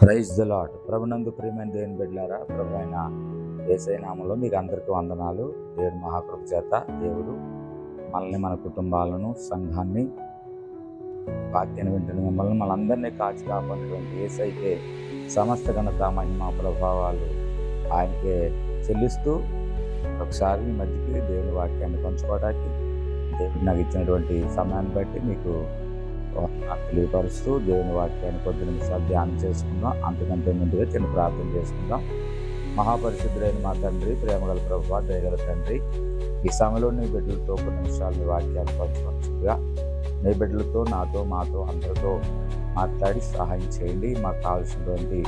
Praise the lot ప్రభునందు ప్రియమైన దేవుని బిడ్డారా ప్రభు అయిన ఏసైనామంలో మీకు అందరికీ వందనాలు. దేవుడు మహాప్రభు చేత దేవుడు మనల్ని మన కుటుంబాలను సంఘాన్ని వాక్యాన్ని వింటున్న మిమ్మల్ని మనందరినీ కాచి కాపాడినటువంటి ఏసైతే సమస్త ఘనత మహిమ ప్రభావాలు ఆయనకే చెల్లిస్తూ ఒకసారి మీ మధ్యకి దేవుని వాక్యాన్ని పంచుకోవడానికి దేవుడు నాకు ఇచ్చినటువంటి సమయాన్ని బట్టి మీకు తెలియపరుస్తూ దేవుని వాక్యాన్ని కొద్ది నిమిషాలు ధ్యానం చేసుకుందాం. అంతకంటే ముందుగా చిన్న ప్రార్థన చేసుకుందాం. మహాపరిశుద్ధులైన మా తండ్రి ప్రేమగల ప్రభు దయగల తండ్రి ఈ సమయంలో నీ బిడ్డలతో కొన్ని నిమిషాలు వాక్యాన్ని పంచుకోవచ్చుగా నీ బిడ్డలతో నాతో మాతో అందరితో మాట్లాడి సహాయం చేయండి. మాకు కావాల్సినటువంటి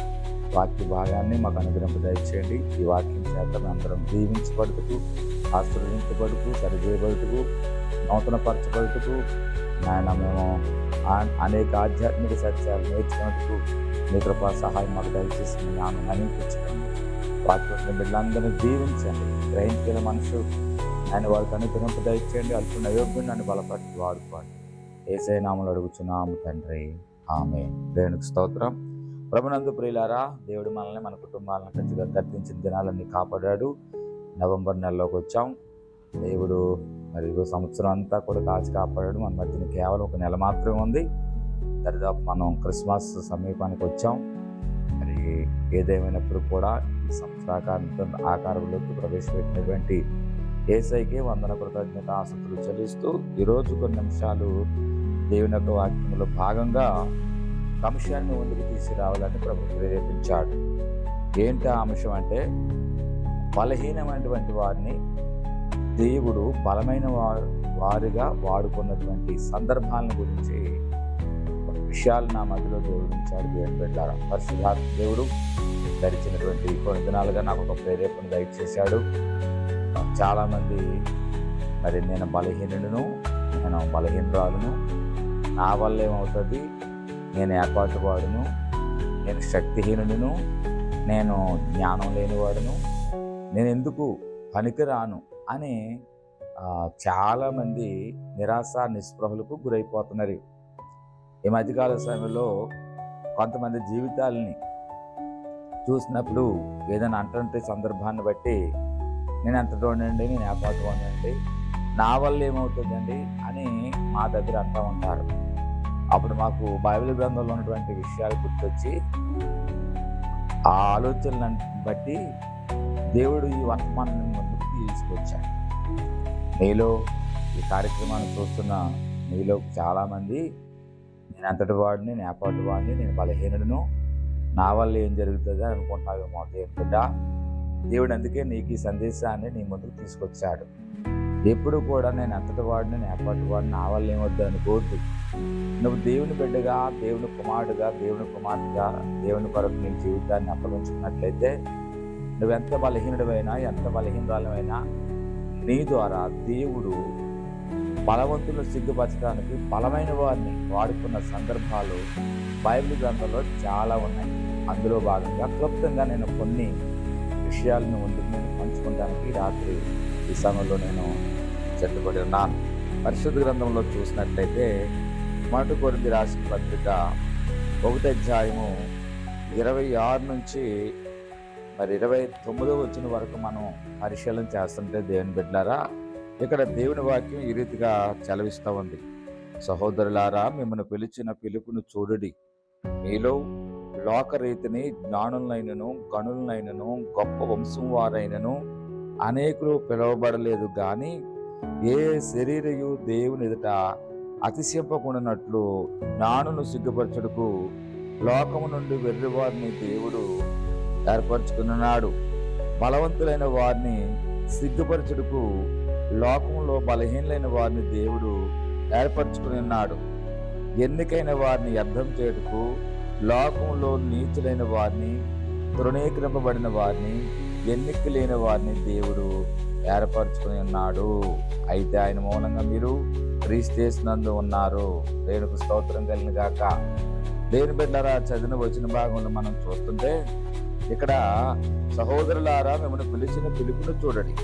వాక్య భాగాన్ని మాకు అనుగ్రహింప దయచేయండి. ఈ వాక్యం చేత మేము అందరం దీవించబడుటకు ఆశీర్వదించబడుతూ సరిచేయబడుటకు నూతనపరచబడుటకు నాయన మేము అనేక ఆధ్యాత్మిక సత్యాలు నేర్చుకున్నట్టుకు మీ కృపా సహాయం మాకు దయచేసి మీ నామం అనిపించండి వాక్యం బిడ్డలందరినీ దీవించండి. గ్రహించిన మనసు ఆయన వారికి అనుగ్రహింపు దయచేయండి. అనుకున్న యోగ్యం నన్ను బలపట్టి వాడుకోండి. ఏసై నామలు అడుగుచున్నాము తండ్రి. ఆమె దేవునికి స్తోత్రం. ప్రభునందు ప్రియులారా దేవుడు మనల్ని మన కుటుంబాలను ఖచ్చితంగా కట్టించిన దినాలన్నీ కాపాడాడు. నవంబర్ నెలలోకి వచ్చాం. దేవుడు మరి సంవత్సరం అంతా కూడా కాచి కాపాడాడు. మన మధ్యన కేవలం ఒక నెల మాత్రమే ఉంది. దరిదాపు మనం క్రిస్మస్ సమీపానికి వచ్చాం. మరి ఏదేమైనప్పుడు కూడా ఈ సంవత్సరాకారంతో ఆకారంలోకి ప్రవేశపెట్టినటువంటి ఏసైకి వందన కృతజ్ఞత ఆసక్తులు చెల్లిస్తూ ఈరోజు కొన్ని నిమిషాలు దేవుని యొక్క వాక్యంలో భాగంగా అంశాన్ని ముందుకు తీసుకురావాలని ప్రభు ప్రేరేపించాడు. ఏంటి ఆ అంశం అంటే బలహీనమైనటువంటి వారిని దేవుడు బలమైన వా- వారిగా వాడుకున్నటువంటి సందర్భాలను గురించి విషయాలు నా మధ్యలో దేవుడు దేవుని పెట్టారు పరిశుభాత్ దేవుడు గడిచినటువంటి కొన్ని దినాలుగా నాకు ఒక ప్రేరేపణ దయచేశాడు. చాలామంది మరి నేను బలహీనుడును నేను బలహీనరాలును. నా వల్ల ఏమవుతుంది? నేను ఏర్పాటువాడును నేను శక్తిహీనుడును నేను జ్ఞానం లేనివాడును. నేను ఎందుకు పనికిరాను? అని చాలామంది నిరాశ నిస్పృహలకు గురైపోతున్నారు. ఈ మధ్యకాల సమయంలో కొంతమంది జీవితాలని చూసినప్పుడు ఏదైనా అంటుంటే సందర్భాన్ని బట్టి నేను ఎంతటోనండి నేను ఏపాటుకోనండి నా వల్ల ఏమవుతుందండి అని మా దగ్గర అంటూ ఉంటారు. అప్పుడు మాకు బైబిల్ గ్రంథంలో ఉన్నటువంటి విషయాలు గుర్తొచ్చి ఆ ఆలోచనలను బట్టి దేవుడు ఈ వర్తమానాన్ని తీసుకొచ్చాను మీలో ఈ కార్యక్రమాన్ని చూస్తున్న మీలో చాలామంది నేను అంతటి వాడిని నేను ఏపాటి వాడిని నేను బలహీనుడును నా వల్ల ఏం జరుగుతుంది అనుకుంటున్నావేమో దేవుని బిడ్డ. దేవుడు అందుకే నీకు ఈ సందేశాన్ని నీ ముందుకు తీసుకొచ్చాడు. ఎప్పుడు కూడా నేను అంతటి వాడిని నేను ఏపాటి వాడిని నా వల్ల ఏమొద్దు అనుకోవద్దు. నువ్వు దేవుని బిడ్డగా దేవుని కుమారుడుగా దేవుని కుమార్తెగా దేవుని కొరకు నీ జీవితాన్ని అప్పగించుకున్నట్లయితే నువ్వెంత బలహీనుడివైనా ఎంత బలహీనరాలమైనా నీ ద్వారా దేవుడు బలవంతులను సిగ్గుపరచడానికి బలమైన వారిని వాడుకున్న సందర్భాలు బైబిల్ గ్రంథంలో చాలా ఉన్నాయి. అందులో భాగంగా క్లుప్తంగా నేను కొన్ని విషయాలను ముందుకు నేను పంచుకోవడానికి రాత్రి ఈ సమయంలో నేను చెట్టుబడి ఉన్నాను పరిశుద్ధ గ్రంథంలో చూసినట్లయితే మొదటి కొరింది రాసిన పత్రిక ఒకటి అధ్యాయము ఇరవై ఆరు నుంచి మరి ఇరవై తొమ్మిదో వచ్చిన వరకు మనం పరిశీలన చేస్తుంటే దేవుని బిడ్డారా ఇక్కడ దేవుని వాక్యం ఈ రీతిగా చలవిస్తూ ఉంది. సహోదరులారా మిమ్మల్ని పిలిచిన పిలుపును చూడుడి. మీలో లోకరీతిని జ్ఞానులైనను గణులైనను గొప్ప వంశం వారైనను అనేకులు పిలువబడలేదు కానీ ఏ శరీరయు దేవుని ఎదుట అతిశింపకుండానట్లు జ్ఞానును సిగ్గుపరచుటకు లోకము నుండి వెర్రివారిని దేవుడు ఏర్పరచుకున్నాడు. బలవంతులైన వారిని సిగ్గుపరచుటకు లోకంలో బలహీనలైన వారిని దేవుడు ఏర్పరచుకుని ఉన్నాడు. ఎన్నికైన వారిని అర్థం చేయుటకు లోకంలో నీచులైన వారిని తృణీకరింపబడిన వారిని ఎన్నిక లేని వారిని దేవుడు ఏర్పరచుకుని ఉన్నాడు. అయితే ఆయన మూలంగా మీరు క్రీస్తేసినందు ఉన్నారు. దేవునికి స్తోత్రం కలిగిన గాక. దేని బిడ్డరా చదివిన వచ్చిన భాగంలో మనం చూస్తుంటే ఇక్కడ సహోదరులారా మిమ్మల్ని పిలిచిన పిలుపును చూడండి.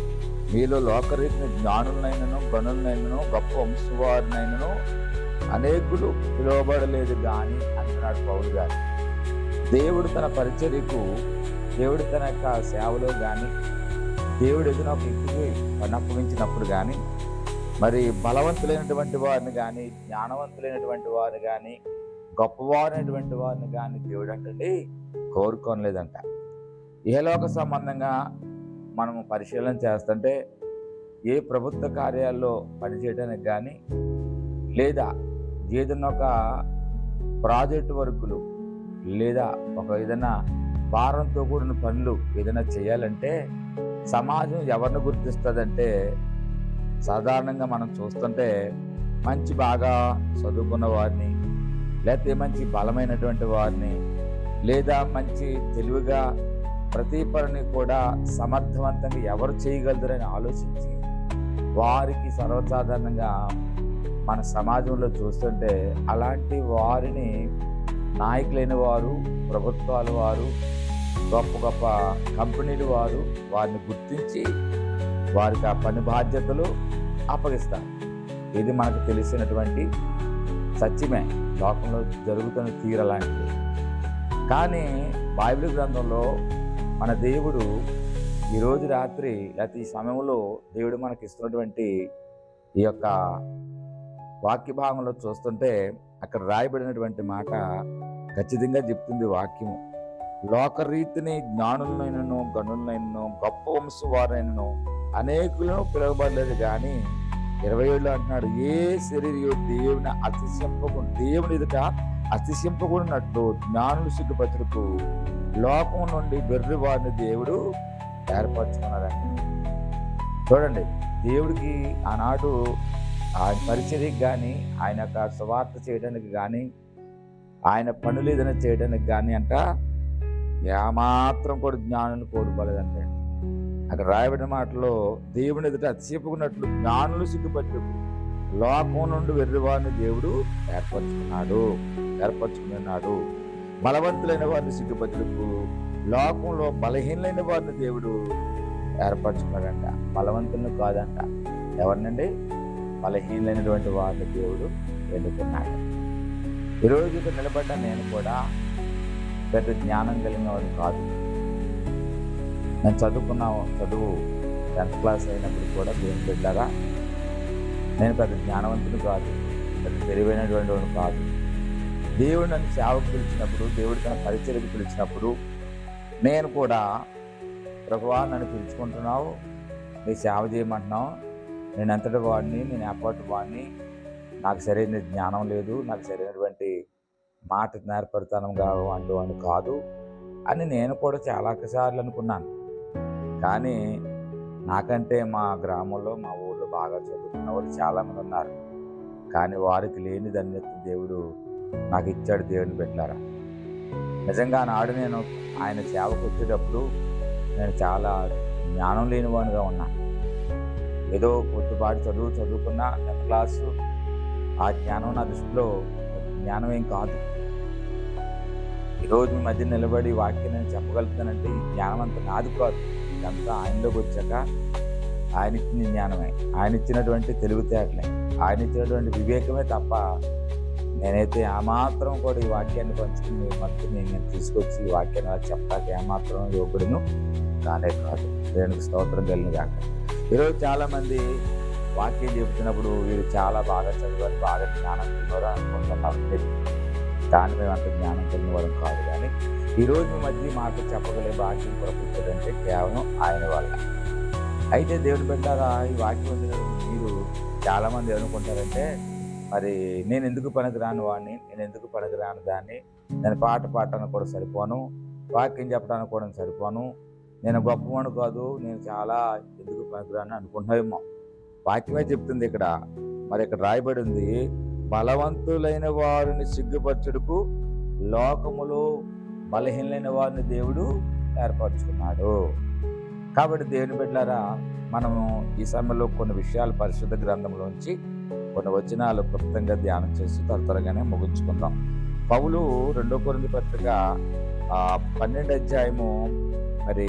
మీలో లోకరీతిని జ్ఞానులైనను గనులనైనను గొప్ప వంశవారినైనను అనేకులు పిలువబడలేదు కానీ అంటున్నాడు పౌరు గారు. దేవుడు తన పరిచర్యకు దేవుడు తన యొక్క సేవలో కానీ దేవుడు ఎదురు ఒక వ్యక్తికి అప్పగించినప్పుడు కానీ మరి బలవంతులైనటువంటి వారిని కానీ జ్ఞానవంతులైనటువంటి వారిని కానీ గొప్పవారైనటువంటి వారిని కానీ దేవుడు అంటే కోరుకోనలేదంట. ఇహలోక సంబంధంగా మనము పరిశీలన చేస్తుంటే ఏ ప్రభుత్వ కార్యాల్లో పనిచేయడానికి కానీ లేదా ఏదైనా ఒక ప్రాజెక్టు వర్కులు లేదా ఒక ఏదైనా భారంతో కూడిన పనులు ఏదైనా చేయాలంటే సమాజం ఎవరిని గుర్తిస్తుందంటే సాధారణంగా మనం చూస్తుంటే మంచి బాగా చదువుకున్న వారిని లేకపోతే మంచి బలమైనటువంటి వారిని లేదా మంచి తెలివిగా ప్రతి పనిని కూడా సమర్థవంతంగా ఎవరు చేయగలరని ఆలోచించి వారికి సర్వసాధారణంగా మన సమాజంలో చూస్తుంటే అలాంటి వారిని నాయకులైన వారు ప్రభుత్వాల వారు గొప్ప గొప్ప కంపెనీలు వారు వారిని గుర్తించి వారికి ఆ పని బాధ్యతలు అప్పగిస్తారు. ఇది మనకు తెలిసినటువంటి సత్యమే. లోకంలో జరుగుతున్న తీరలాంటిది కానీ బైబిల్ గ్రంథంలో మన దేవుడు ఈరోజు రాత్రి లేకపోతే ఈ సమయంలో దేవుడు మనకి ఇస్తున్నటువంటి ఈ యొక్క వాక్య భాగంలో చూస్తుంటే అక్కడ రాయబడినటువంటి మాట ఖచ్చితంగా చెప్తుంది వాక్యము. లోకరీతిని జ్ఞానులనైనను గనులనైనను గొప్ప వంశం వారైనను అనేకులను పిలవబడలేదు కానీ ఇరవై ఏళ్ళు అంటున్నాడు ఏ శరీరం దేవుని అతిశంపకుండా దేవుని ఎదుట అతిశింపకూడినట్లు జ్ఞానులు సిగ్గుపతులకు లోకం నుండి బెర్రి వారిని దేవుడు ఏర్పరచుకున్నాడండి. చూడండి దేవుడికి ఆనాడు ఆయన పరిచర్యకి కానీ ఆయన యొక్క సువార్త చేయడానికి కానీ ఆయన పనులు ఏదైనా చేయడానికి కానీ అంట ఏమాత్రం కూడా జ్ఞానులు కోరుకోలేదంటే అక్కడ రాయబడిన మాటలో దేవుని ఎదుట అతిశింపుకున్నట్లు జ్ఞానులు సిగ్గుపట్టు లోకం నుండి వెర్రివారిని దేవుడు ఏర్పరచుకున్నాడు. ఏర్పరచుకున్నాడు. బలవంతులైన వారిని సిగ్గుపతులకు లోకంలో బలహీనలైన వారిని దేవుడు ఏర్పరచుకున్నాడంట. బలవంతులను కాదంట. ఎవరినండి? బలహీనమైనటువంటి వారిని దేవుడు ఎన్నుకున్నాడు. ఈరోజు ఇక్కడ నిలబడ్డ నేను కూడా పెద్ద జ్ఞానం కలిగిన వాడు కాదు. నేను చదువుకున్న చదువు టెన్త్ క్లాస్ అయినప్పుడు కూడా దేవుని పెట్టారా నేను పెద్ద జ్ఞానవంతుడు కాదు. పెద్ద తెలివైనటువంటి వాడు కాదు. దేవుడు నన్ను సేవకు పిలిచినప్పుడు దేవుడు తన పరిచయకు పిలిచినప్పుడు నేను కూడా ప్రభువా నన్ను పిలుచుకుంటున్నావు నీ సేవ చేయమంటున్నావు. నేను ఎంతటి వాడిని నేను ఎప్పటి వాడిని. నాకు సరైన జ్ఞానం లేదు నాకు సరైనటువంటి మాట నేర్పడతానం కావంటి అని కాదు అని నేను కూడా చాలా సార్లు అనుకున్నాను. కానీ నాకంటే మా గ్రామంలో మా ఊళ్ళో బాగా చదువుకున్న వాళ్ళు చాలామంది ఉన్నారు. కానీ వారికి లేని ధన్యత దేవుడు నాకు ఇచ్చాడు దేవుని పెట్టారా నిజంగా నాడు నేను ఆయన సేవకు వచ్చేటప్పుడు నేను చాలా జ్ఞానం లేనివాడిగా ఉన్నా. ఏదో కొద్దిపాటి చదువు చదువుకున్న క్లాసు ఆ జ్ఞానం నా దృష్టిలో జ్ఞానం ఏం కాదు. ఈరోజు మీ మధ్య నిలబడి వాక్యం నేను చెప్పగలుగుతానంటే ఈ జ్ఞానం అంతా నాది కాదు. ఇదంతా ఆయనలోకి వచ్చాక ఆయన ఇచ్చిన జ్ఞానమే. ఆయన ఇచ్చినటువంటి తెలివితేటలే. ఆయన ఇచ్చినటువంటి వివేకమే తప్ప నేనైతే ఆ మాత్రం కూడా ఈ వాక్యాన్ని పంచుకుని మీ మధ్య నేను తీసుకొచ్చి ఈ వాక్యాన్ని అలా చెప్పడానికి ఏమాత్రం యోగుడును కానే కాదు. దేవునికి స్తోత్రం కలిగిన కాక ఈరోజు చాలామంది వాక్యం చెబుతున్నప్పుడు వీరు చాలా బాగా చదివారు బాగా జ్ఞానం తిన్నారు అనుకుంటున్నారు దాని మేము అంత జ్ఞానం కలిగిన కాదు కానీ ఈరోజు మీ మధ్య మాకు చెప్పగలిగే వాక్యం కొరకుంటుందంటే కేవలం ఆయన వల్ల. అయితే దేవుడు పెట్టారా ఈ వాక్యం మీరు చాలామంది ఏమనుకుంటారంటే మరి నేను ఎందుకు పనికిరాని వాడిని నేను ఎందుకు పనికిరాని దాన్ని? నేను పాట పాడటానికి కూడా సరిపోను. వాక్యం చెప్పడానికి కూడా సరిపోను. నేను గొప్పవాడు కాదు నేను చాలా ఎందుకు పనికిరాను అనుకుంటున్నావేమో. వాక్యమే చెప్తుంది ఇక్కడ. మరి ఇక్కడ రాయబడి ఉంది బలవంతులైన వారిని సిగ్గుపరచుడుకు లోకములో బలహీనైన వారిని దేవుడు ఏర్పరచుకున్నాడు. కాబట్టి దేవుని బిడ్డారా మనము ఈ సమయంలో కొన్ని విషయాలు పరిశుద్ధ గ్రంథంలోంచి కొన్ని వచనాలు క్లుప్తంగా ధ్యానం చేసి త్వర త్వరగానే ముగించుకుందాం. పౌలు రెండో కొరింది పత్రిక ఆ పన్నెండు అధ్యాయము మరి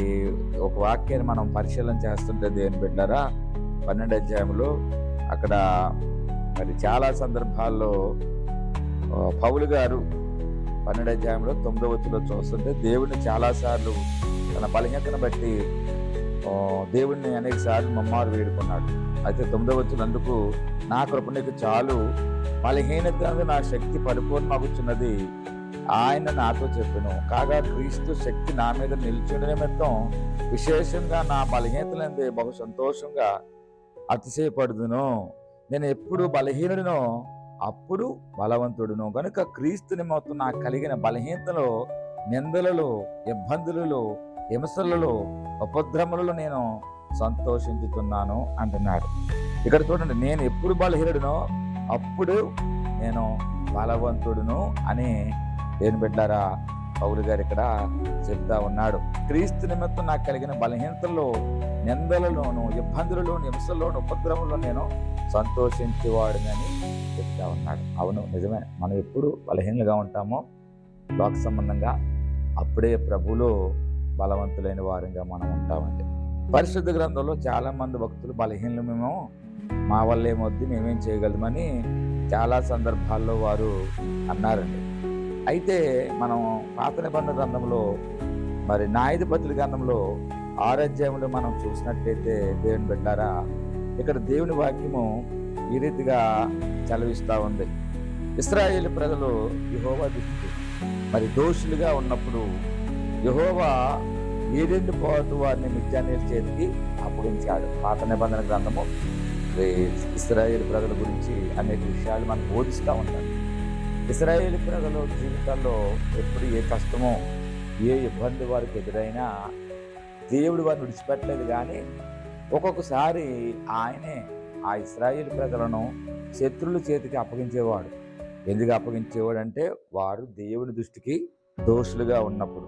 ఒక వాక్యాన్ని మనం పరిశీలన చేస్తుంటే దేని బిడ్డారా పన్నెండు అధ్యాయంలో అక్కడ మరి చాలా సందర్భాల్లో పౌలు గారు పన్నెండు అధ్యాయంలో తొమ్మిదో వచ్చిలో చూస్తుంటే దేవుడిని చాలాసార్లు తన బలహీనతను బట్టి దేవుడిని అనేక సార్లు మమ్మారు వేడుకున్నాడు. అయితే తొమ్మిదో వచ్చినందుకు నా కృప నీకు చాలు. బలహీనత నా శక్తి పరిపూర్ణమగుచున్నది ఆయన నాతో చెప్పాను. కాగా క్రీస్తు శక్తి నా మీద నిలిచిన నిమిత్తం విశేషంగా నా బలహీనతలందే బహు సంతోషంగా అతిశయపడుదును. నేను ఎప్పుడు బలహీనుడినో అప్పుడు బలవంతుడును. కనుక క్రీస్తు నిమిత్తం నాకు కలిగిన బలహీనతలో నిందలలో ఇబ్బందులలో హింసలలో ఉపద్రములలో నేను సంతోషించుతున్నాను అంటున్నాడు ఇక్కడ చూడండి నేను ఎప్పుడు బలహీనుడునో అప్పుడు నేను బలవంతుడును అని దేని బిడ్డారా పౌలు గారు ఇక్కడ చెప్తా ఉన్నాడు. క్రీస్తు నిమిత్తం నాకు కలిగిన బలహీనతల్లో నిందలలోను ఇబ్బందులలోను హింసల్లోను ఉపద్రవంలో నేను సంతోషించేవాడినని చెప్తా ఉన్నాడు. అవును నిజమే. మనం ఎప్పుడు బలహీనలుగా ఉంటామో లోక సంబంధంగా అప్పుడే ప్రభులో బలవంతులైన వారంగా మనం ఉంటామండి. పరిశుద్ధ గ్రంథంలో చాలా మంది భక్తులు బలహీనలు మేము మా వల్ల ఏమొద్ది మేమేం చేయగలమని చాలా సందర్భాల్లో వారు అన్నారండి. అయితే మనం పాత నిబంధన గ్రంథంలో మరి న్యాయాధిపతుల గ్రంథంలో ఆరోగ్యంలో మనం చూసినట్లయితే దేవుని బిడ్డారా ఇక్కడ దేవుని వాక్యము ఈ రీతిగా చలవిస్తూ ఉంది. ఇస్రాయేల్ ప్రజలు యహోవా దిక్కు మరి దోషులుగా ఉన్నప్పుడు యహోవా ఏడెండు పోటు వారిని మిథ్యానీల చేతికి అప్పగించాడు పాత నిబంధన గ్రంథము. ఇస్రాయేల్ ప్రజల గురించి అనేక విషయాలు మనకు బోధిస్తూ ఉంటారు. ఇస్రాయేల్ ప్రజల జీవితాల్లో ఎప్పుడు ఏ కష్టమో ఏ ఇబ్బంది వారికి ఎదురైనా దేవుడు వారిని విడిచిపెట్టలేదు కానీ ఒక్కొక్కసారి ఆయనే ఆ ఇస్రాయేల్ ప్రజలను శత్రువుల చేతికి అప్పగించేవాడు. ఎందుకు అప్పగించేవాడు అంటే వారు దేవుని దృష్టికి దోషులుగా ఉన్నప్పుడు.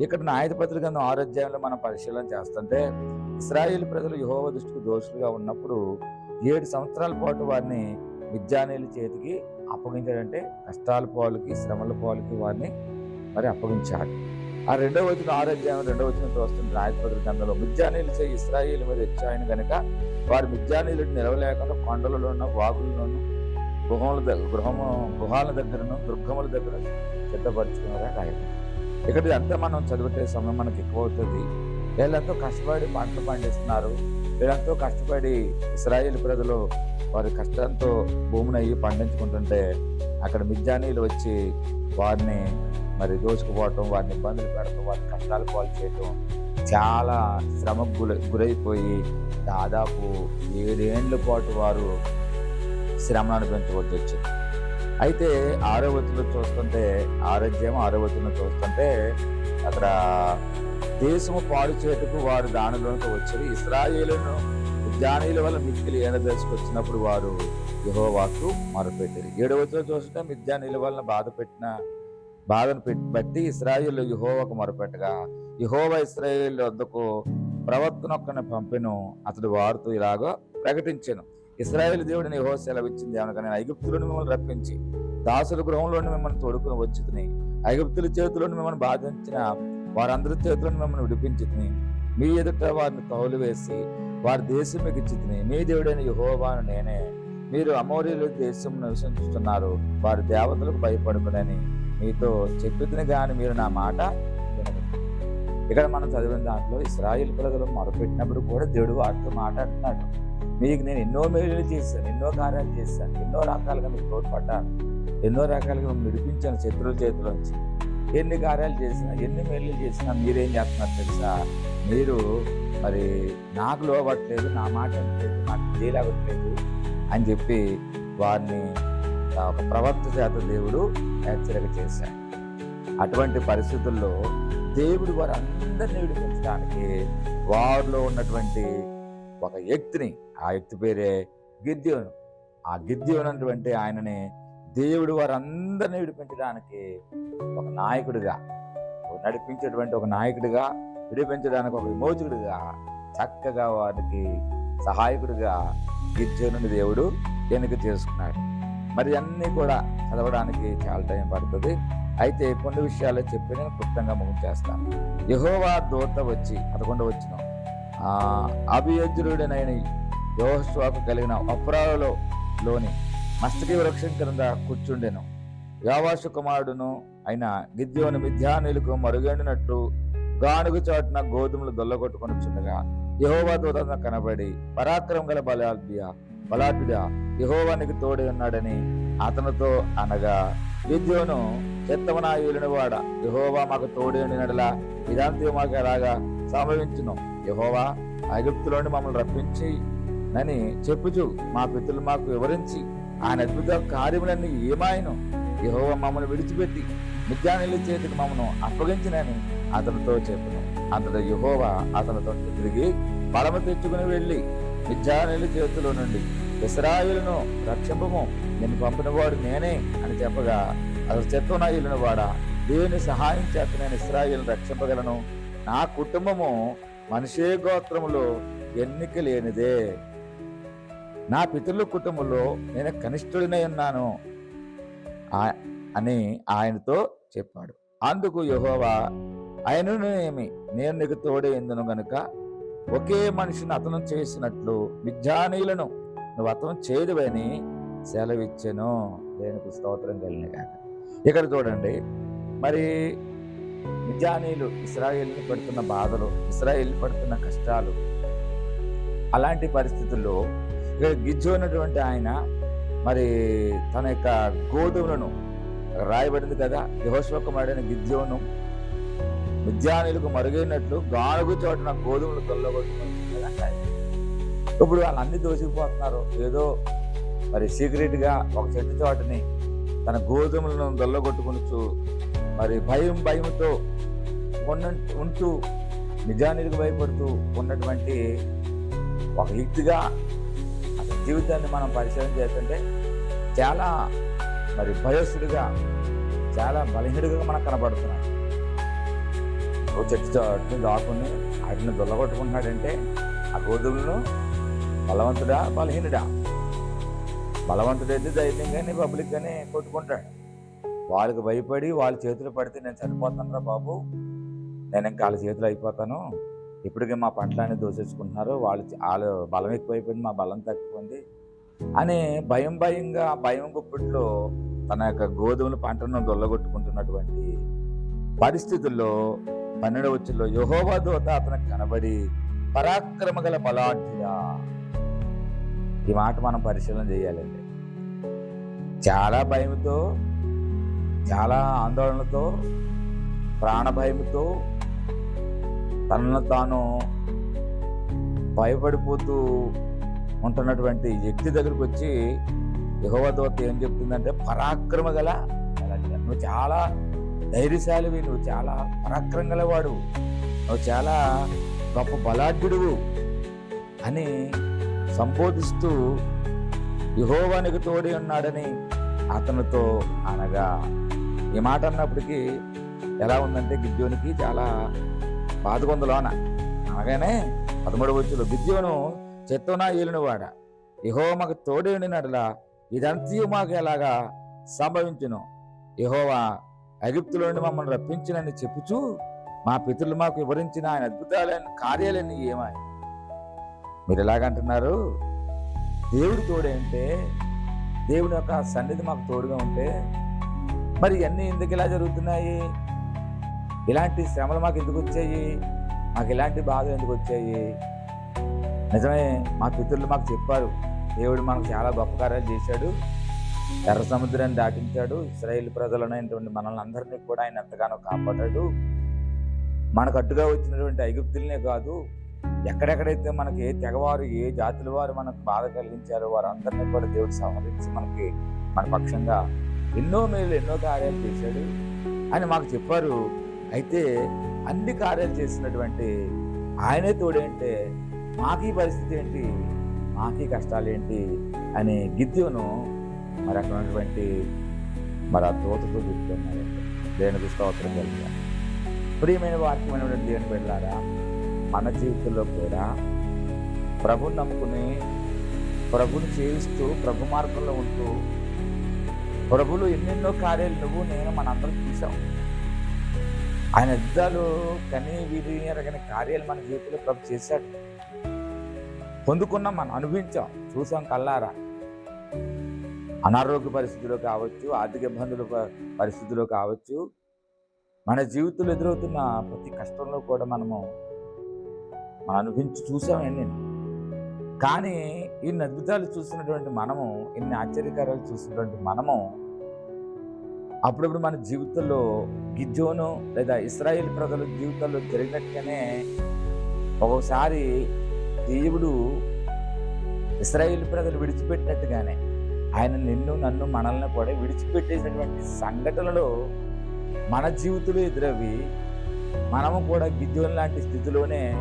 ఇక్కడ న్యాయపత్ర గ్రంథం ఆరోగ్యంలో మనం పరిశీలన చేస్తుంటే ఇస్రాయేల్ ప్రజలు యహోవ దృష్టికి దోషులుగా ఉన్నప్పుడు ఏడు సంవత్సరాల పాటు వారిని విద్యానీయుల చేతికి అప్పగించాడంటే కష్టాల పాలకి శ్రమల పాలకి వారిని మరి అప్పగించాడు ఆ రెండవ వచ్చిన ఆరోగ్యం రెండవ వచ్చిన చూస్తుంది రాయపత్ర గ్రంథంలో మిద్యానీయులు చేయి ఇస్రాయిల్ మీద వచ్చాయని కనుక వారు మిద్యానీయులు నిలవలేకుండా కొండలలోనూ వాగుల్లోనూ గృహముల దగ్గర గృహము గృహాల దగ్గరను దుర్గముల దగ్గర సిద్ధపరచుకున్నారా రాయడం ఇక్కడ అంతా మనం చదివితే సమయం మనకి ఎక్కువ అవుతుంది. వీళ్ళంతా కష్టపడి పంటలు పండిస్తున్నారు. వీళ్ళంతో కష్టపడి ఇస్రాయేల్ ప్రజలు వారి కష్టంతో భూమిని అయ్యి పండించుకుంటుంటే అక్కడ మిజ్జానీలు వచ్చి వారిని మరి దోచుకుపోవటం వారిని ఇబ్బందులు పెడటం వారిని కష్టాలు పాలు చేయటం చాలా శ్రమకు గురి గురైపోయి దాదాపు ఏడేండ్ల పాటు వారు శ్రమను అనుభవించవలసి వచ్చింది. అయితే ఆరో చూస్తుంటే ఆరోగ్యం ఆరో చూస్తుంటే అక్కడ దేశము పాడు చేటుకు వారు దానిలోకి వచ్చారు. ఇస్రాయేలును మిద్యానీయుల వల్ల మిక్కిలి ఏడ వచ్చినప్పుడు వారు యహోవాకు మొరపెట్టారు. ఏడవతిలో చూస్తుంటే మిద్యానీయుల వలన బాధ పెట్టిన బాధను పెట్టి బట్టి ఇస్రాయేల్ యహోవాకు మొరపెట్టగా యహోవా ఇస్రాయిల్ వద్దకు ప్రవర్తన ఒక్కని పంపెను అతడు వారితో ఇలాగో ప్రకటించాను. ఇస్రాయేల్ దేవుడిని యహో సెలవిచ్చింది ఏమనగా నేను ఐగుప్తులను మిమ్మల్ని రప్పించి దాసుల గృహంలోని మిమ్మల్ని తోడుకుని వచ్చుతుని ఐగుప్తుల చేతిలోని మిమ్మల్ని బాధించిన వారందరి చేతులను మిమ్మల్ని విడిపించుతుని మీ ఎదుట వారిని తౌలు వేసి వారి దేశం మీకు మీ దేవుడైన యహోవాను నేనే. మీరు అమోరీల దేశం నివసించుతున్నారు వారి దేవతలకు భయపడుకునని మీతో చెప్పుతుని కానీ మీరు నా మాట ఇక్కడ మనం చదివిన దాంట్లో ఇస్రాయిల్ ప్రజలు మొరపెట్టినప్పుడు కూడా దేవుడు వారితో మాట్లాడుతున్నాడు. మీకు నేను ఎన్నో మేలు చేశాను ఎన్నో కార్యాలు చేశాను ఎన్నో రకాలుగా మీకు తోడ్పడ్డాను ఎన్నో రకాలుగా విడిపించాను శత్రువుల చేతిలోంచి ఎన్ని కార్యాలు చేసినా ఎన్ని మేలు చేసినా మీరేం చేస్తున్నారు తెలుసా? మీరు మరి నాకు లోబట్టలేదు నా మాట వినట్లేదు నాకు చేయలేగట్లేదు అని చెప్పి వారిని ఒక ప్రవర్త చేత దేవుడు హెచ్చరిక చేశాడు. అటువంటి పరిస్థితుల్లో దేవుడు వారందరినీ విడిపించడానికి వారిలో ఉన్నటువంటి ఒక వ్యక్తిని ఆ వ్యక్తి పేరే గిద్యోను. ఆ గిద్యోను అటువంటి ఆయనని దేవుడు వారందరినీ విడిపించడానికి ఒక నాయకుడిగా నడిపించేటువంటి ఒక నాయకుడిగా విడిపించడానికి ఒక విమోచకుడిగా చక్కగా వారికి సహాయకుడిగా గిద్యోనుని దేవుడు ఎన్నిక చేసుకున్నాడు. మరి అన్నీ కూడా చదవడానికి చాలా టైం పడుతుంది. అయితే కొన్ని విషయాలు చెప్పి నేను క్లుప్తంగా ముగించేస్తాను. యహోవా దూత వచ్చి పదకొండు వచ్చిన అభియోజుడైన యోహస్వాకు కలిగిన అప్రాలలో లోని మస్తకి వృక్షం క్రింద కూర్చుండెను. యావాసు కుమారుడును అయిన గిద్యోని మిథ్యానులకు మరుగండినట్టు గానుగు చాటున గోధుమలు దొల్లగొట్టుకుని చుండగా యహోవా దూత కనబడి పరాక్రమం గల బలాఢ్య బలాఢ్యుడ యహోవానికి తోడి ఉన్నాడని అతనితో అనగా గిద్యోను చెత్తమనా వాడ యహోవా మాకు తోడి ఉండినడలా ఇదాంతి మాకు ఎలాగా సంభవించును? యహోవా ఐగుప్తులోని మమ్మల్ని రప్పించి నని చెప్పుచు మా పితృలు మాకు వివరించి ఆయన అద్భుత కార్యములన్నీ ఏమాయను యహోవ మమ్మల్ని విడిచిపెట్టి మిద్యానిల చేతికి మమ్మను అప్పగించినని అతనితో చెప్పను. అంతట యహోవ అతనితో తిరిగి బలము తెచ్చుకుని వెళ్ళి మిద్యానిల చేతిలో నుండి ఇస్రాయిలను రక్షింపము నేను పంపినవాడు నేనే అని చెప్పగా అసలు చెత్తనాయులను వాడా దేవుని సహాయం చేత నేను ఇస్రాయిల్ని రక్షింపగలను? నా కుటుంబము మనిషే గోత్రములో ఎన్నిక లేనిదే. నా పితరుల కుటుంబంలో నేను కనిష్ఠుడినై ఉన్నాను. అని ఆయనతో చెప్పాడు. అందుకు యెహోవా ఆయననేమి నేను నీకు తోడే ఎందును గనుక ఒకే మనిషిని అతను చేసినట్లు విద్యానీయులను నువ్వు అతను చేయదువని సెలవిచ్చెను. దేనికి స్తోత్రం కలిగిన కాక ఇక్కడ చూడండి మరి విద్యానీయులు ఇస్రాయేల్ని పడుతున్న బాధలు ఇస్రాయేల్ పడుతున్న కష్టాలు అలాంటి పరిస్థితుల్లో గిజ్జు అన్నటువంటి ఆయన మరి తన యొక్క గోధుమలను రాయబడింది కదా యహోశ్వకమైన గిద్యోను విద్యానులకు మరుగైనట్లు గానుగు చోటున గోధుమలు కొల్లగొట్టుకుని ఇప్పుడు వాళ్ళన్ని దోసిపోతున్నారు ఏదో మరి సీక్రెట్గా ఒక చెట్టు చోటని తన గోధుమలను దొల్లగొట్టుకునొచ్చు మరి భయం భయంతో ఉన్న ఉంటూ నిజానికి భయపడుతూ ఉన్నటువంటి ఒక వ్యక్తిగా జీవితాన్ని మనం పరిశీలన చేస్తుంటే చాలా మరి భయస్సుడిగా చాలా బలహీనుడిగా మనకు కనబడుతున్నాడు. ఓ చెట్టు చాటుని దాక్కుని వాటిని దొల్లగొట్టుకుంటున్నాడంటే ఆ గోధుమలను బలవంతుడా బలహీనుడా? బలవంతుడైతే ధైర్యంగానే పబ్లిక్ గానే కొట్టుకుంటాడు. వాళ్ళకి భయపడి వాళ్ళ చేతులు పడితే నేను చనిపోతాను రా బాబు. నేను ఇంకా వాళ్ళ చేతులు అయిపోతాను. ఇప్పటికే మా పంటలన్నీ దోసేసుకుంటున్నారు. వాళ్ళు వాళ్ళు బలం ఎక్కువైపోయింది మా బలం తగ్గిపోయింది అని భయం భయంగా భయం గుప్పిట్లో తన యొక్క గోధుమల పంటను దొల్లగొట్టుకుంటున్నటువంటి పరిస్థితుల్లో పన్నెండవ వచ్చుల్లో యహోవా దోత అతనికి కనబడి పరాక్రమ గల బలాఢ్యుడా. ఈ మాట మనం పరిశీలన చేయాలండి. చాలా భయంతో చాలా ఆందోళనతో ప్రాణ భయంతో తనను తాను భయపడిపోతూ ఉంటున్నటువంటి వ్యక్తి దగ్గరికి వచ్చి యహోవదోత ఏం చెప్తుందంటే పరాక్రమ గల నువ్వు చాలా ధైర్యశాలివి నువ్వు చాలా పరాక్రమ గలవాడు. నువ్వు చాలా గొప్ప బలాఢ్యుడువు అని సంబోధిస్తూ యుహోవానికి తోడి ఉన్నాడని అతనితో అనగా ఈ మాట అన్నప్పటికీ ఎలా ఉందంటే గిద్యోనికి చాలా బాధకొందులోన అనగానే పదమూడు వచ్చులు విద్యను చెత్తనా ఏలినవాడ. వాడ యహో మాకు తోడి ఉండినట్లా మాకు ఎలాగా సంభవించును? యహోవా ఐగుప్తులో నుండి మమ్మల్ని రప్పించినని చెప్పుచూ మా పితరులు మాకు వివరించిన ఆయన అద్భుతాలైన కార్యాలన్నీ ఏమాయి? మీరు ఎలాగంటున్నారు దేవుడు తోడేంటే దేవుని యొక్క సన్నిధి మాకు తోడుగా ఉంటే మరి ఇవన్నీ ఎందుకు ఇలా జరుగుతున్నాయి? ఇలాంటి శ్రమలు మాకు ఎందుకు వచ్చాయి? మాకు ఇలాంటి బాధలు ఎందుకు వచ్చాయి? నిజమే మా పితరులు మాకు చెప్పారు. దేవుడు మనకు చాలా గొప్ప కార్యాలు చేశాడు. ఎర్ర సముద్రాన్ని దాటించాడు. ఇస్రాయేల్ ప్రజలైనటువంటి మనల్ని అందరినీ కూడా ఆయన ఎంతగానో కాపాడాడు. మనకు అడ్డుగా వచ్చినటువంటి ఐగుప్తులనే కాదు ఎక్కడెక్కడైతే మనకి ఏ తెగవారు ఏ జాతుల వారు మనకు బాధ కలిగించారో వారందరినీ కూడా దేవుడు సంహరించి మనకి మన పక్షంగా ఎన్నో మేలు ఎన్నో కార్యాలు చేశాడు అని మాకు చెప్పారు. అయితే అన్ని కార్యాలు చేసినటువంటి ఆయనే తోడేంటే మాకీ పరిస్థితి ఏంటి? మాకీ కష్టాలు ఏంటి అని గిద్యోను మరి అక్కడ ఉన్నటువంటి మరి ఆ తోటతో చెప్తున్నారు. దేనికి స్తోత్రం కలిగా ప్రియమైన వాక్యమైనటువంటి దేవుని వెళ్ళారా మన జీవితంలో కూడా ప్రభుని నమ్ముకుని ప్రభుని చేయిస్తూ ప్రభు మార్గంలో ఉంటూ ప్రభులు ఎన్నెన్నో కార్యాలు నువ్వు నేను మనందరం చూసాం ఆయన యుద్ధాలు కనీ వీధి ఎరగని కార్యాలు మన జీవితంలో ప్రభు చేశాడు. పొందుకున్నాం మనం అనుభవించాం చూసాం కల్లారా అనారోగ్య పరిస్థితుల్లో కావచ్చు ఆర్థిక ఇబ్బందుల పరిస్థితుల్లో కావచ్చు మన జీవితంలో ఎదురవుతున్న ప్రతి కష్టంలో కూడా మనము మనం అనుభవించి చూసాం కానీ ఇన్ని అద్భుతాలు చూసినటువంటి మనము ఇన్ని ఆశ్చర్యకరాలు చూసినటువంటి మనము అప్పుడప్పుడు మన జీవితంలో గిజ్జోను లేదా ఇస్రాయేల్ ప్రజల జీవితంలో జరిగినట్టుగానే ఒక్కొక్కసారి దేవుడు ఇస్రాయేల్ ప్రజలు విడిచిపెట్టినట్టుగానే ఆయన నిన్ను నన్ను మనల్ని కూడా విడిచిపెట్టేసినటువంటి సంఘటనలు మన జీవితంలో ఎదురవి మనము కూడా గిద్యోన్ లాంటి స్థితిలోనే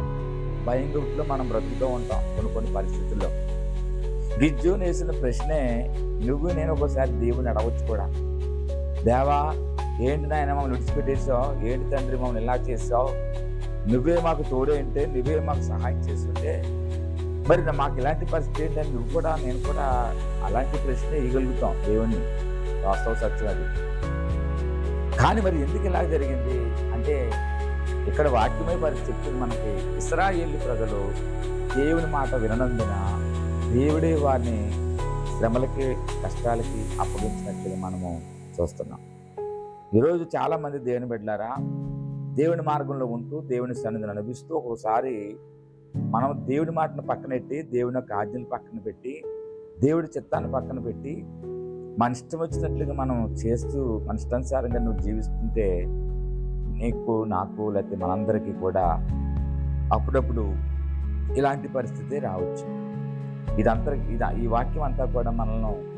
భయంగుట్లో మనం బ్రతుకుతూ ఉంటాం కొన్ని కొన్ని పరిస్థితుల్లో. గిజ్జోన్ వేసిన ప్రశ్నే నువ్వు నేను ఒకసారి దేవుని అడవచ్చు కూడా. దేవా ఏంటి నాయన మమ్మల్ని విడిచిపెట్టేసావు ఏంటి తండ్రి మమ్మల్ని ఇలా చేసావు నువ్వే మాకు తోడేంటే నువ్వే మాకు సహాయం చేస్తుంటే మరి మాకు ఇలాంటి పరిస్థితి ఏంటని నువ్వు కూడా నేను కూడా అలాంటి ప్రశ్న ఇవ్వగలుగుతాం దేవుణ్ణి. వాస్తవ సత్యం అది. కానీ మరి ఎందుకు ఇలా జరిగింది? అంటే ఇక్కడ వాక్యమై పరిస్థితి చెప్తుంది మనకి ఇస్రాయేల్ ప్రజలు దేవుని మాట విననందున దేవుడే వారిని శ్రమలకి కష్టాలకి అప్పగించినట్లు మనము చూస్తున్నాం. ఈరోజు చాలామంది దేవుని బిడ్డలారా దేవుని మార్గంలో ఉంటూ దేవుని సన్నిధిని అనిపిస్తూ ఒకసారి మనం దేవుడి మాటను పక్కనెట్టి దేవుని యొక్క ఆజ్ఞలు పక్కన పెట్టి దేవుడి చిత్తాన్ని పక్కన పెట్టి మన ఇష్టం వచ్చినట్లుగా మనం చేస్తూ మన ఇష్టానుసారంగా నువ్వు జీవిస్తుంటే నీకు నాకు లేకపోతే మనందరికీ కూడా అప్పుడప్పుడు ఇలాంటి పరిస్థితి రావచ్చు. ఇదంతా ఇది ఈ వాక్యం అంతా కూడా మనల్ని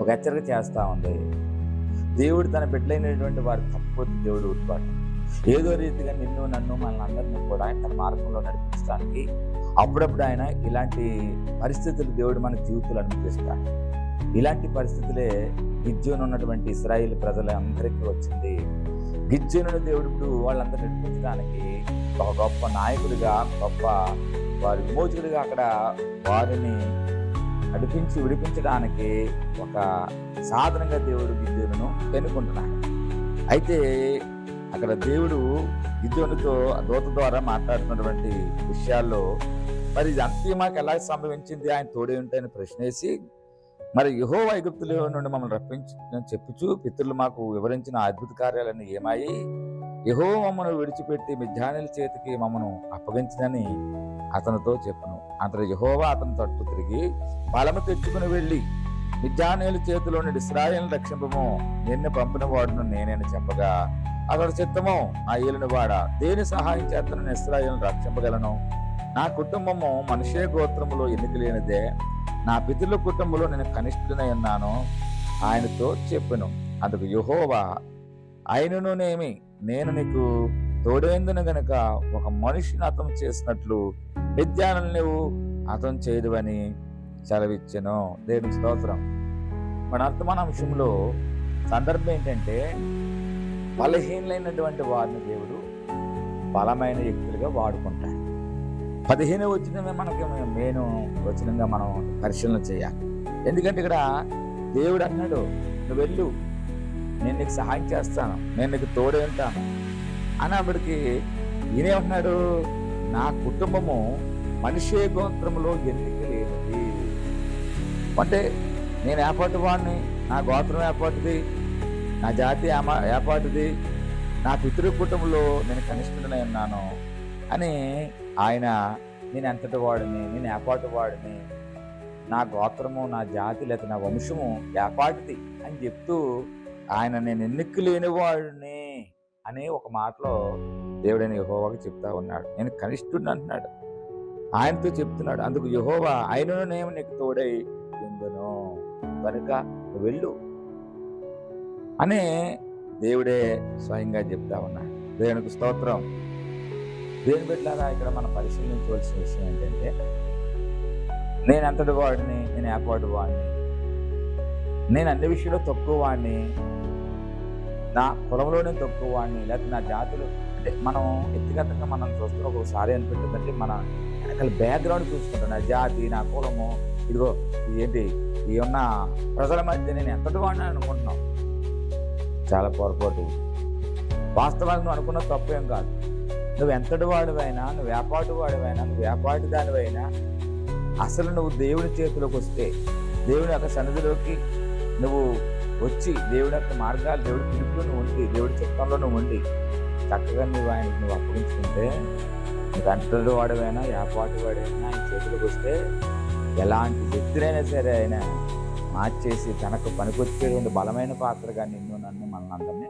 ఒక హెచ్చరిక చేస్తూ ఉంది. దేవుడు తన బిడ్డలైనటువంటి వారు తప్పదు దేవుడు ఊరుపాటు ఏదో రీతిగా నిన్ను నన్ను మనల్ని అందరినీ కూడా తన మార్గంలో నడిపించడానికి అప్పుడప్పుడు ఆయన ఇలాంటి పరిస్థితులు దేవుడు మన జీవితంలో అనుమతిస్తాడు ఇలాంటి పరిస్థితులే గిజ్జోన్ ఉన్నటువంటి ఇస్రాయిల్ ప్రజలందరికీ వచ్చింది. గిజ్జోను దేవుడు ఇప్పుడు వాళ్ళందరూ నడిపించడానికి ఒక గొప్ప నాయకుడిగా గొప్ప వారి విమోచకుడిగా అక్కడ వారిని నడిపించి విడిపించడానికి ఒక సాధనంగా దేవుడు గిద్యోనును ఎన్నుకుంటున్నాడు అయితే అక్కడ దేవుడు గిద్యోనుతో దూత ద్వారా మాట్లాడుతున్నటువంటి విషయాల్లో మరి ఇది అంతిమాకి ఎలా సంభవించింది? ఆయన తోడే ఉంటాయని ప్రశ్నేసి మరి యహో ఐగుప్తుల నుండి మమ్మల్ని రప్పించు చెప్పుచు పితరులు మాకు వివరించిన అద్భుత కార్యాలన్నీ ఏమాయి? యహో మమ్మను విడిచిపెట్టి మిథ్యానుల చేతికి మమ్మను అప్పగించదని అతనితో చెప్పును. అతను యహోవా అతని తట్టు తిరిగి బలము తెచ్చుకుని వెళ్ళి మిథ్యానుల చేతిలో నుండి ఇస్రాయేల్ రక్షింపము. నిన్ను పంపిన వాడును నేనని చెప్పగా అతడు చిత్తము నా ఏలిని వాడ దేని సహాయం చేత నేను రక్షింపగలను? నా కుటుంబము మనిషే గోత్రములో ఎన్నిక లేనిదే నా పితృల కుటుంబంలో నేను కనిష్ఠుడనై ఉన్నాను? ఆయనతో చెప్పెను. అందుకు యహోవా ఆయననునేమి నేను నీకు తోడేందున గనక ఒక మనిషిని అతను చేసినట్లు విద్యానం నువ్వు అతను చేయదువని సెలవిచ్చెను. దేవుని స్తోత్రం. మన అర్థమాన అంశంలో సందర్భం ఏంటంటే బలహీనమైనటువంటి వారిని దేవుడు బలమైన వ్యక్తులుగా వాడుకుంటాడు. పదిహేను వచ్చినమే మనకి మెయిన్ వచనంగా మనం పరిశీలన చేయాలి. ఎందుకంటే ఇక్కడ దేవుడు అన్నాడు నువ్వు వెళ్ళు. నేను నీకు సహాయం చేస్తాను. నేను నీకు తోడే ఉంటాను. అని అప్పటికి ఈయనేమన్నాడు నా కుటుంబము మనిషే గోత్రములో ఎన్నిక లేనిది. అంటే నేను ఏపాటి వాడిని నా గోత్రం ఏపాటిది నా జాతి ఏమా- ఏపాటిది నా పితృ కుటుంబంలో నేను కనిష్ఠుడనే ఉన్నాను అని ఆయన నేను ఎంతటి వాడిని నేను ఏపాటి వాడిని నా గోత్రము నా జాతి లేదా నా వంశము ఏపాటిది అని చెప్తూ ఆయన నేను ఎన్నిక లేని వాడిని అనే ఒక మాటలో దేవుడైన యహోవాకి చెప్తా ఉన్నాడు. నేను కనిష్ఠుడిని అంటున్నాడు. ఆయనతో చెప్తున్నాడు. అందుకు యహోవా ఆయనను నేను నీకు తోడై ఎందును కనుక వెళ్ళు అనే దేవుడే స్వయంగా చెప్తా ఉన్నాడు. దేవునికి స్తోత్రం. దేని పెట్టారా ఇక్కడ మనం పరిశీలించవలసిన విషయం ఏంటంటే నేను ఎంతటి వాడిని నేను ఏపాటి వాడిని నేను అన్ని విషయంలో తక్కువ వాడిని నా కులంలోనే తక్కువ వాడిని లేకపోతే నా జాతులు అంటే మనం వ్యక్తిగతంగా మనం చూస్తున్న ఒకసారి అనిపింటుందంటే మన వెనకాల బ్యాక్గ్రౌండ్ చూసుకుంటాం నా జాతి నా కులము ఇదిగో ఏంటి ఈ ఉన్న ప్రజల మధ్య నేను ఎంతటి వాడిని అనుకుంటున్నాం. చాలా పొరపాటు. వాస్తవానికి నువ్వు అనుకున్న తప్పు ఏం కాదు. నువ్వు ఎంతటి వాడివైనా నువ్వు వేపాటి వాడివైనా నువ్వు వేపాటి దానివైనా అసలు నువ్వు దేవుని చేతిలోకి వస్తే దేవుని యొక్క సన్నిధిలోకి నువ్వు వచ్చి దేవుడి యొక్క మార్గాలు దేవుడి పిలుపులో ఉండి దేవుడి చిత్తంలోనూ ఉండి చక్కగా నువ్వు ఆయనకు నువ్వు అప్పగించుకుంటే గంటలు వాడవైనా యాపాటి వాడైనా ఆయన చేతులకు వస్తే ఎలాంటి శక్తులైనా సరే ఆయన మార్చేసి తనకు పనికొచ్చేటువంటి బలమైన పాత్రగా నిన్ను నన్ను మన అందరినీ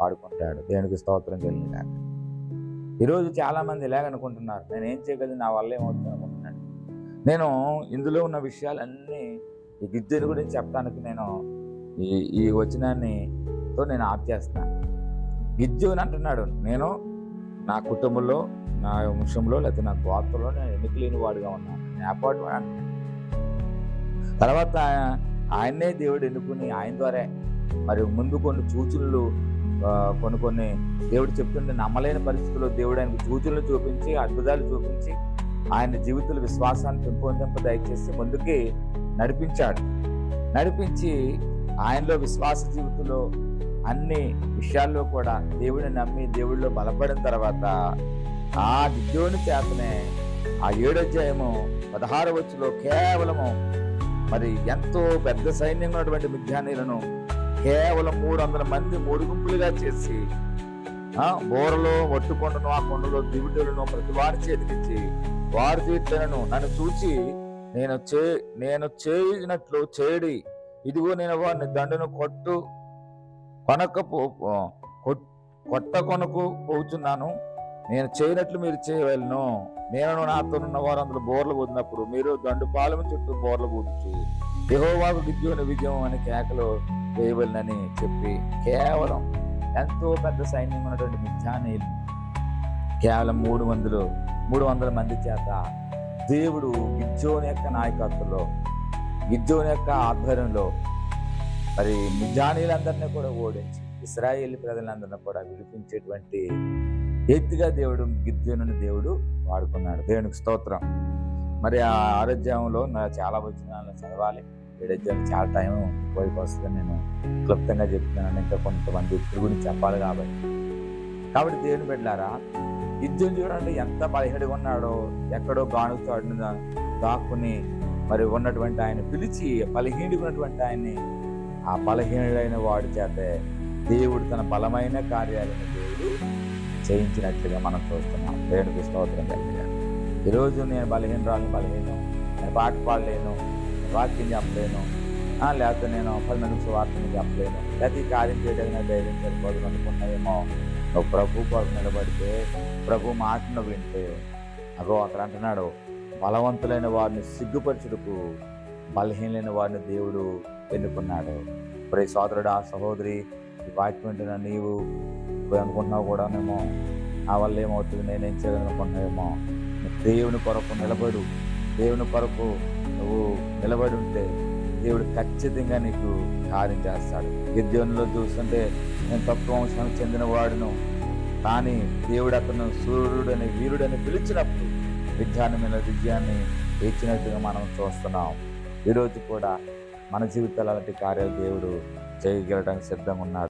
వాడుకుంటాడు. దేవునికి స్తోత్రం కలిగిన ఈరోజు చాలామంది ఇలాగనుకుంటున్నారు నేను ఏం చేయగలను? నా వల్ల ఏమవుతుంది? అనుకుంటున్నాను. నేను ఇందులో ఉన్న విషయాలన్నీ ఈ గిద్దెని గురించి చెప్పడానికి నేను ఈ ఈ వచనాన్నితో నేను ఆప్ చేస్తాను గిద్యోని అంటున్నాడు. నేను నా కుటుంబంలో నా వంశంలో లేకపోతే నా గోత్రంలో నేను ఎన్నిక లేని వాడుగా ఉన్నాను నేను అపార్ట్మెంట్ అంటున్నాను తర్వాత ఆయన్నే దేవుడు ఎన్నుకుని ఆయన ద్వారా మరి ముందు కొన్ని సూచనలు కొన్ని కొన్ని దేవుడు చెప్తుంటే నమ్మలేని పరిస్థితుల్లో దేవుడు ఆయనకు సూచనలు చూపించి అద్భుతాలు చూపించి ఆయన జీవితంలో విశ్వాసాన్ని పెంపొందింప దయచేసి ముందుకి నడిపించాడు. నడిపించి ఆయనలో విశ్వాస జీవితంలో అన్ని విషయాల్లో కూడా దేవుడిని నమ్మి దేవుడిలో బలపడిన తర్వాత ఆ దిద్యోని చేతనే ఆ ఏడోధ్యాయము పదహారు వచ్చులో కేవలము మరి ఎంతో పెద్ద సైన్యం ఉన్నటువంటి మిథ్యానీలను కేవలం మూడు వందల మంది మూడు గుంపులుగా చేసి బోరలో ఒట్టుకొండను ఆ కొండలో దివిడులను ప్రతి వారి చేతికిచ్చి వారి తీర్చలను నన్ను చూచి నేను చే నేను చేయినట్లు చేడి ఇదిగో నేను వారిని దండును కొట్టు కొనక కొట్ట కొనకు పోచున్నాను. నేను చేయనట్లు మీరు చేయవలను. నేను నాతో ఉన్న వారు అందులో బోర్లు పోతున్నప్పుడు మీరు దండు పాలెం చుట్టూ బోర్లు పోతు యహోవాకు గిద్యోని విజయం అని కేకలు వేయవలనని చెప్పి కేవలం ఎంతో పెద్ద సైన్యం ఉన్నటువంటి మిథ్యానీయులు కేవలం మూడు వందలు మూడు వందల మంది చేత దేవుడు విద్యోని యొక్క నాయకత్వంలో గిజ్జోని యొక్క ఆధ్వర్యంలో మరి మిజానీలందరినీ కూడా ఓడించి ఇస్రాయేల్ ప్రజలందరినీ కూడా విడిపించేటువంటి ఎత్తుగా దేవుడు గిద్యోనుని దేవుడు వాడుకున్నాడు. దేవునికి స్తోత్రం. మరి ఆ ఆరోగ్యంలో నా చాలా వచనాలను చదవాలి. ఏడాది చాలా టైం పోయి వస్తుంది నేను క్లుప్తంగా చెప్తున్నాను. ఇంకా కొంతమంది వ్యక్తుల గురించి చెప్పాలి కాబట్టి. కాబట్టి దేవుని బిడ్డారా యుద్ధం చూడండి ఎంత బలహీనగా ఉన్నాడో ఎక్కడో గానుగు దాక్కుని మరి ఉన్నటువంటి ఆయన పిలిచి బలహీనుడిగా ఉన్నటువంటి ఆయన్ని ఆ బలహీనుడైన వాడి చేతే దేవుడు తన బలమైన కార్యాలను దేవుడు చేయించినట్లుగా మనం చూస్తున్నాం. దేవుడికి స్తోత్రం కలిగాడు ఈరోజు నేను బలహీనరాలను బలహీనం నేను పాట పాడలేను వాక్యం చెప్పలేను. లేకపోతే నేను పది మందికి వార్తను చెప్పలేను. లేకపోతే ఈ కార్యం చేయడానికి నా ధైర్యం సరిపోదు అనుకున్నాయేమో నువ్వు ప్రభు కొరకు నిలబడితే ప్రభు మాటను వింటే అగో అక్కడ అంటున్నాడు బలవంతులైన వారిని సిగ్గుపరచుటకు బలహీనమైన వారిని దేవుడు ఎన్నుకున్నాడు. ఇప్పుడు ఈ సోదరుడు ఆ సహోదరి ఈ వాక్యం నీవు నువ్వు అనుకుంటున్నావు కూడానేమో నా వల్ల ఏమవుతుంది? నేనేం చేయాలనుకుంటున్నావేమో దేవుని కొరకు నిలబడు. దేవుని కొరకు నువ్వు నిలబడి ఉంటే దేవుడు ఖచ్చితంగా నీకు కార్యం చేస్తాడు. గిద్యోనిలో చూస్తుంటే నేను తక్కువ వంశానికి చెందిన వాడును. కానీ దేవుడు అతను సూర్యుడని వీరుడని పిలిచినప్పుడు విజ్ఞానమైన విజయాన్ని ఇచ్చినట్టుగా మనం చూస్తున్నాం. ఈరోజు కూడా మన జీవితాలు అలాంటి కార్యాలు దేవుడు చేయగలడానికి సిద్ధంగా ఉన్నారు.